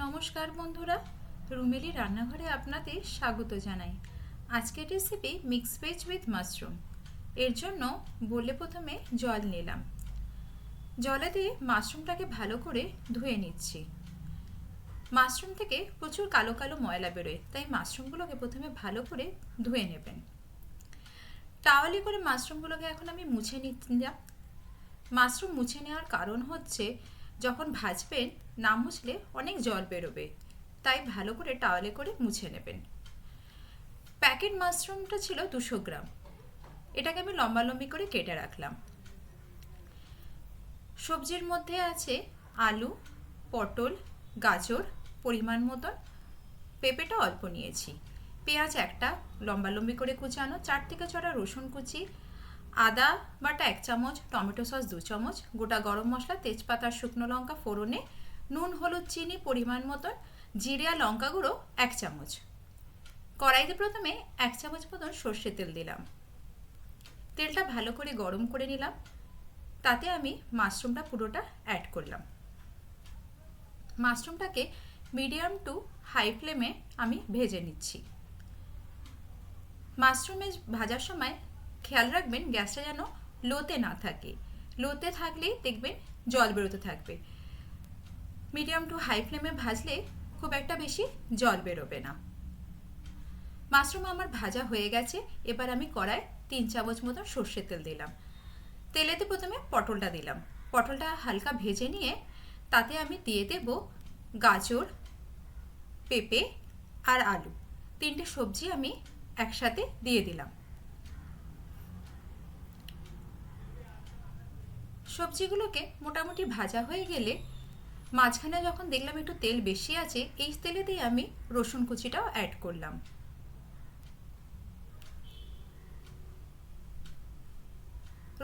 নমস্কার বন্ধুরা, রুমেলি রান্নাঘরে আপনাদের স্বাগত জানাই। আজকের recipe mix veg with mushroom এর জন্য বলে প্রথমে জল নিলাম। জলে দিয়ে মাশরুমটাকে ভালো করে ধুয়ে নিচ্ছি। মাশরুম থেকে প্রচুর কালো কালো ময়লা বেরোয়, তাই মাশরুমগুলোকে প্রথমে ভালো করে ধুয়ে নেবেন। টাওয়ালে করে মাশরুমগুলোকে এখন আমি মুছে নিলাম মাশরুম মুছে নেওয়ার কারণ হচ্ছে যখন ভাজবেন, না মুছলে অনেক জল বেরোবে। তাই ভালো করে টাওয়ালে করে মুছে নেবেন। প্যাকেট মাশরুমটা ছিল দুশো গ্রাম। এটাকে আমি লম্বালম্বি করে কেটে রাখলাম। সবজির মধ্যে আছে আলু, পটল, গাজর, পরিমাণ মতন। পেঁপেটা অল্প নিয়েছি। পেঁয়াজ একটা, লম্বালম্বি করে কুচানো, চার থেকে ছটা রসুন কুচি আদা বাটা এক চামচ, টমেটো সস দু চামচ, গোটা গরম মশলা, তেজপাতা, শুকনো লঙ্কা, ফোড়নে, নুন, হলুদ, চিনি, পরিমাণ মতন, জিরে আর লঙ্কা গুঁড়ো এক চামচ। কড়াইতে প্রথমে এক চামচ মতন সর্ষের তেল দিলাম। তেলটা ভালো করে গরম করে নিলাম। তাতে আমি মাশরুমটা পুরোটা অ্যাড করলাম। মাশরুমটাকে মিডিয়াম টু হাই ফ্লেমে আমি ভেজে নিচ্ছি। মাশরুমে ভাজার সময় খেয়াল রাখবেন গ্যাসটা যেন লোতে না থাকে। লোতে থাকলেই দেখবেন জল বেরোতে থাকবে। মিডিয়াম টু হাই ফ্লেমে ভাজলে খুব একটা বেশি জল বেরোবে না। মাশরুম আমার ভাজা হয়ে গেছে, এবার আমি কড়ায় তিন চামচ মতন সর্ষের তেল দিলাম। তেলেতে প্রথমে পটলটা দিলাম। পটলটা হালকা ভেজে নিয়ে তাতে আমি দিয়ে দেব গাজর, পেঁপে আর আলু। তিনটে সবজি আমি একসাথে দিয়ে দিলাম। সবজিগুলোকে মোটামুটি ভাজা হয়ে গেলে মাঝখানে যখন দেখলাম একটু তেল বেশি আছে, এই তেলেতেই আমি রসুন কুচিটাও অ্যাড করলাম।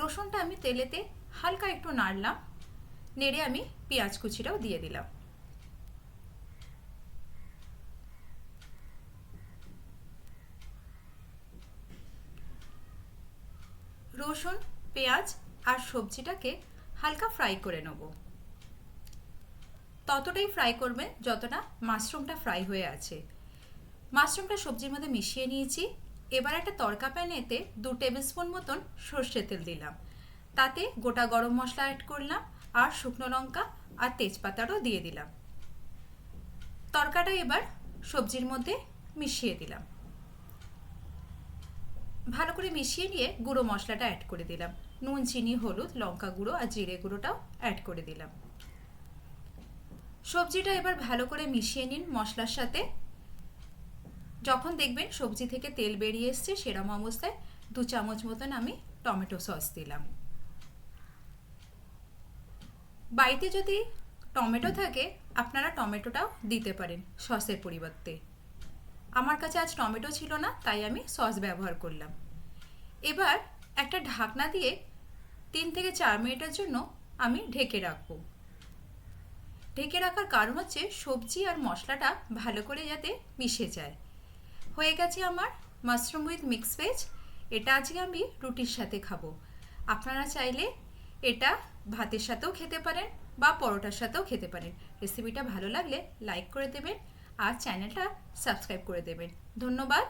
রসুনটা আমি তেলেতে হালকা একটু নাড়লাম, নেড়ে আমি পেঁয়াজ কুচিটাও দিয়ে দিলাম। রসুন, পেঁয়াজ আর সবজিটাকে হালকা ফ্রাই করে নেব। ততটাই ফ্রাই করবে যতটা মাশরুমটা ফ্রাই হয়ে আছে। মাশরুমটা সবজির মধ্যে মিশিয়ে নিয়েছি। এবার একটা তড়কা প্যানেতে দু টেবিল স্পুন মতন সর্ষের তেল দিলাম। তাতে গোটা গরম মশলা অ্যাড করলাম আর শুকনো লঙ্কা আর তেজপাতাটাও দিয়ে দিলাম। তরকাটা এবার সবজির মধ্যে মিশিয়ে দিলাম। ভালো করে মিশিয়ে নিয়ে গুঁড়ো মশলাটা অ্যাড করে দিলাম। নুন, চিনি, হলুদ, লঙ্কা গুঁড়ো আর জিরে গুঁড়োটাও অ্যাড করে দিলাম। সবজিটা এবার ভালো করে মিশিয়ে নিন মশলার সাথে। যখন দেখবেন সবজি থেকে তেল বেরিয়ে এসছে, সেরম অবস্থায় দু চামচ মতন আমি টমেটো সস দিলাম। বাড়িতে যদি টমেটো থাকে, আপনারা টমেটোটাও দিতে পারেন সসের পরিবর্তে। আমার কাছে আজ টমেটো ছিল না, তাই আমি সস ব্যবহার করলাম। এবার একটা ঢাকনা দিয়ে তিন থেকে চার মিনিটের জন্য আমি ঢেকে রাখব। ঢেকে রাখার কারণ হচ্ছে সবজি আর মশলাটা ভালো করে যাতে মিশে যায়। হয়ে গেছে আমার মাশরুম উইথ মিক্স ভেজ, এটা আজকে আমি রুটির সাথে খাব। আপনারা চাইলে এটা ভাতের সাথেও খেতে পারেন বা পরোটার সাথেও খেতে পারেন। রেসিপিটা ভালো লাগলে লাইক করে দেবেন আর চ্যানেলটা সাবস্ক্রাইব করে দেবেন। ধন্যবাদ।